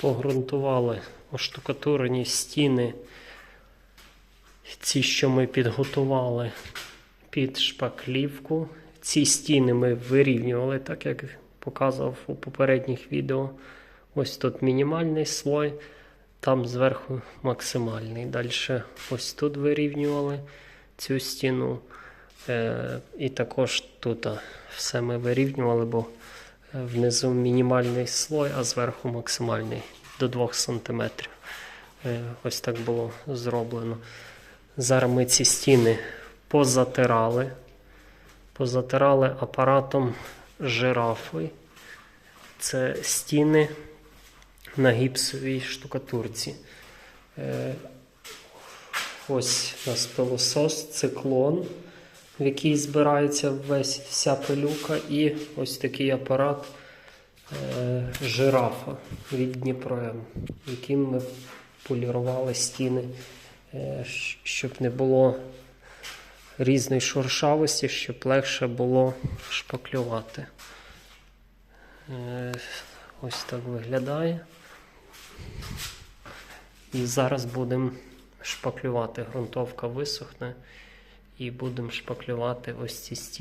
Погрунтували оштукатурені стіни. Ці, що ми підготували під шпаклівку. Ці стіни ми вирівнювали, так як показував у попередніх відео. Ось тут мінімальний слой, там зверху максимальний. Далі ось тут вирівнювали цю стіну. Е, і також тут все ми вирівнювали, бо внизу мінімальний слой, а зверху максимальний до 2 см. Е, ось так було зроблено. Зараз ми ці стіни позатирали. Позатирали апаратом жирафи. Це стіни на гіпсовій штукатурці. Е, Ось у нас пилосос, циклон, в який збирається весь, вся пилюка, і ось такий апарат е, жирафа від Дніпром, яким ми полірували стіни, е, щоб не було різної шуршавості, щоб легше було шпаклювати. Е, Ось так виглядає. І зараз будемо шпаклювати. Грунтовка висохне і будемо шпаклювати ось ці стіни.